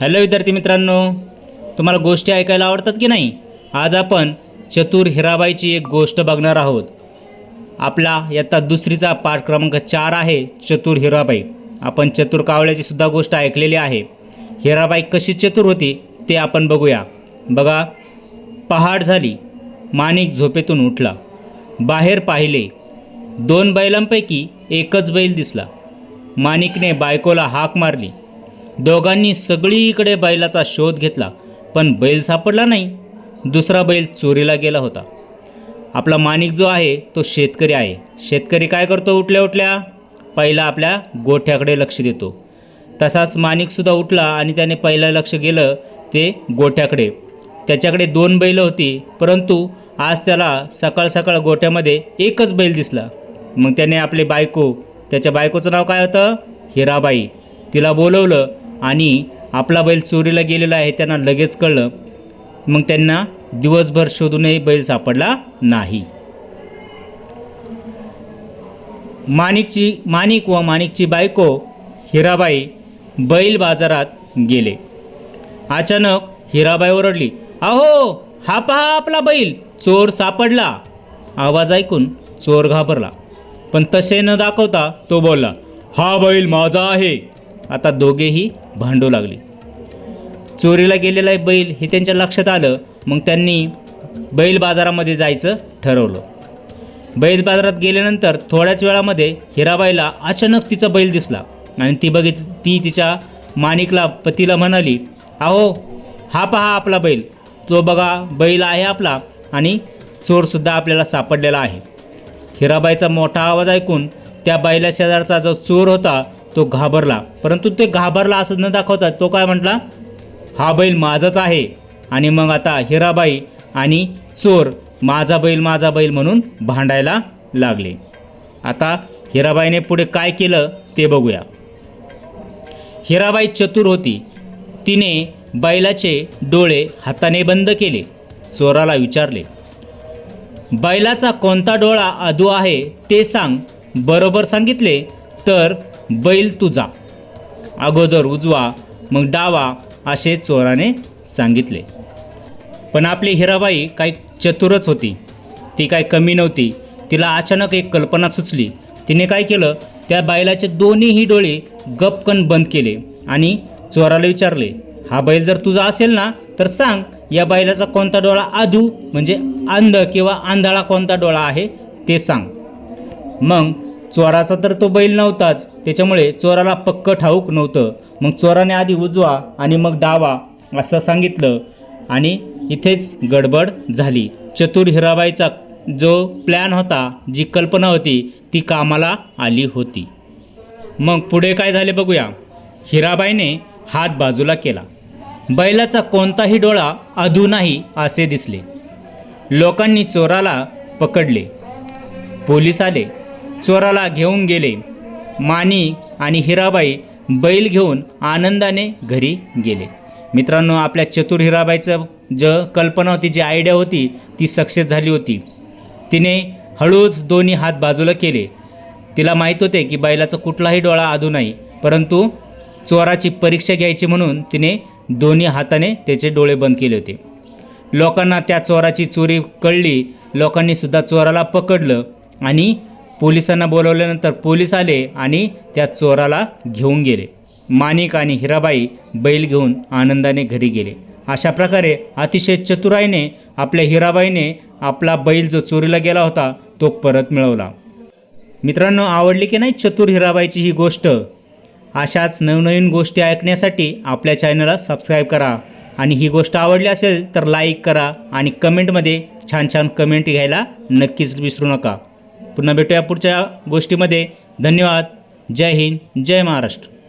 Hello विद्यार्थी मित्रांनो तुम्हाला गोष्टी ऐकायला आवडतात की नाही? आज आपण चतुर हिराबाईची एक गोष्ट बघणार आहोत. आपला इयत्ता दुसरीचा पाठ क्रमांक चार आहे चतुर हिराबाई. आपण चतुर कावळ्याची सुद्धा गोष्ट ऐकलेली आहे. हिराबाई कशी चतुर होती ते आपण बघूया. बघा पहाट झाली माणिक झोपेतून उठला. बाहेर पाहिले दोन बैलांपैकी एकच बैल दिसला. माणिकने बायकोला हाक मारली. दोघांनी सगळीकडे बैलाचा शोध घेतला पण बैल सापडला नाही. दुसरा बैल चोरीला गेला होता. आपला माणिक जो आहे तो शेतकरी आहे. शेतकरी काय करतो उठल्या उठल्या? पहिला आपल्या गोठ्याकडे लक्ष देतो. तसाच माणिकसुद्धा उठला आणि त्याने पहिलं लक्ष गेलं ते गोठ्याकडे. त्याच्याकडे दोन बैल होती परंतु आज त्याला सकाळ सकाळ गोठ्यामध्ये एकच बैल दिसला. मग त्याने आपले बायको त्याच्या बायकोचं नाव काय होतं? हिराबाई. तिला बोलवलं आणि आपला बैल चोरीला गेलेला आहे त्यांना लगेच कळलं. मग त्यांना दिवसभर शोधूनही बैल सापडला नाही. माणिकची माणिक व माणिकची बायको हिराबाई बैल बाजारात गेले. अचानक हिराबाई ओरडली अहो हा पहा आपला बैल चोर सापडला. आवाज ऐकून चोर घाबरला. पण तसे न दाखवता तो बोलला हा बैल माझा आहे आता दोघेही भांडू लागले. चोरीला गेलेला बैल हे त्यांच्या लक्षात आलं मग त्यांनी बैल बाजारामध्ये जायचं ठरवलं. बैल बाजारात गेल्यानंतर थोड्याच वेळामध्ये हिराबाईला अचानक तिचा बैल दिसला आणि ती बघित ती तिच्या माणिकला पतीला म्हणाली अहो हा पहा आपला बैल. तो बघा बैल आहे आपला आणि चोरसुद्धा आपल्याला सापडलेला आहे. हिराबाईचा मोठा आवाज ऐकून त्या बैला शेजारचा जो चोर होता तो घाबरला. परंतु ते घाबरला असं न दाखवतात तो काय म्हटला? हा बैल माझाच आहे. आणि मग आता हिराबाई आणि चोर माझा बैल माझा बैल म्हणून भांडायला लागले. आता हिराबाईने पुढे काय केलं ते बघूया. हिराबाई चतुर होती. तिने बैलाचे डोळे हाताने बंद केले. चोराला विचारले बैलाचा कोणता डोळा अधू आहे ते सांग. बरोबर सांगितले तर बैल तुझा. अगोदर उजवा मग डावा असे चोराने सांगितले. पण आपली हिराबाई काही चतुरच होती. ती काय कमी नव्हती. तिला अचानक एक कल्पना सुचली. तिने काय केलं? त्या बैलाचे दोन्हीही डोळे गपकन बंद केले आणि चोराला विचारले हा बैल जर तुझा असेल ना तर सांग या बैलाचा कोणता डोळा आधू म्हणजे अंध किंवा आंधळा कोणता डोळा आहे ते सांग. मग चोराचा तर तो बैल नव्हताच. त्याच्यामुळे चोराला पक्क ठाऊक नव्हतं. मग चोराने आधी उजवा आणि मग डावा असं सांगितलं. आणि इथेच गडबड झाली. चतुर हिराबाईचा जो प्लॅन होता जी कल्पना होती ती कामाला आली होती. मग पुढे काय झाले बघूया. हिराबाईने हात बाजूला केला. बैलाचा कोणताही डोळा अधू नाही असे दिसले. लोकांनी चोराला पकडले. पोलीस आले. चोराला घेऊन गेले. मानी आणि हिराबाई बैल घेऊन आनंदाने घरी गेले. मित्रांनो आपल्या चतुर हिराबाईचं ज कल्पना होती जी आयडिया होती ती सक्सेस झाली होती. तिने हळूच दोन्ही हात बाजूला केले. तिला माहीत होते की बैलाचा कुठलाही डोळा आदू नाही परंतु चोराची परीक्षा घ्यायची म्हणून तिने दोन्ही हाताने त्याचे डोळे बंद केले होते. लोकांना त्या चोराची चोरी कळली लोकांनीसुद्धा चोराला पकडलं आणि पोलिसांना बोलवल्यानंतर पोलीस आले आणि त्या चोराला घेऊन गेले. माणिक आणि हिराबाई बैल घेऊन आनंदाने घरी गेले. अशा प्रकारे अतिशय चतुराईने आपल्या हिराबाईने आपला बैल जो चोरीला गेला होता तो परत मिळवला. मित्रांनो आवडली की नाही चतुर हिराबाईची ही गोष्ट? अशाच नवनवीन गोष्टी ऐकण्यासाठी आपल्या चॅनलला सबस्क्राईब करा. आणि ही गोष्ट आवडली असेल तर लाईक करा आणि कमेंटमध्ये छान छान कमेंट घ्यायला नक्कीच विसरू नका. पुन्हा भेटूया पुढच्या गोष्टीमध्ये. धन्यवाद. जय हिंद. जय महाराष्ट्र.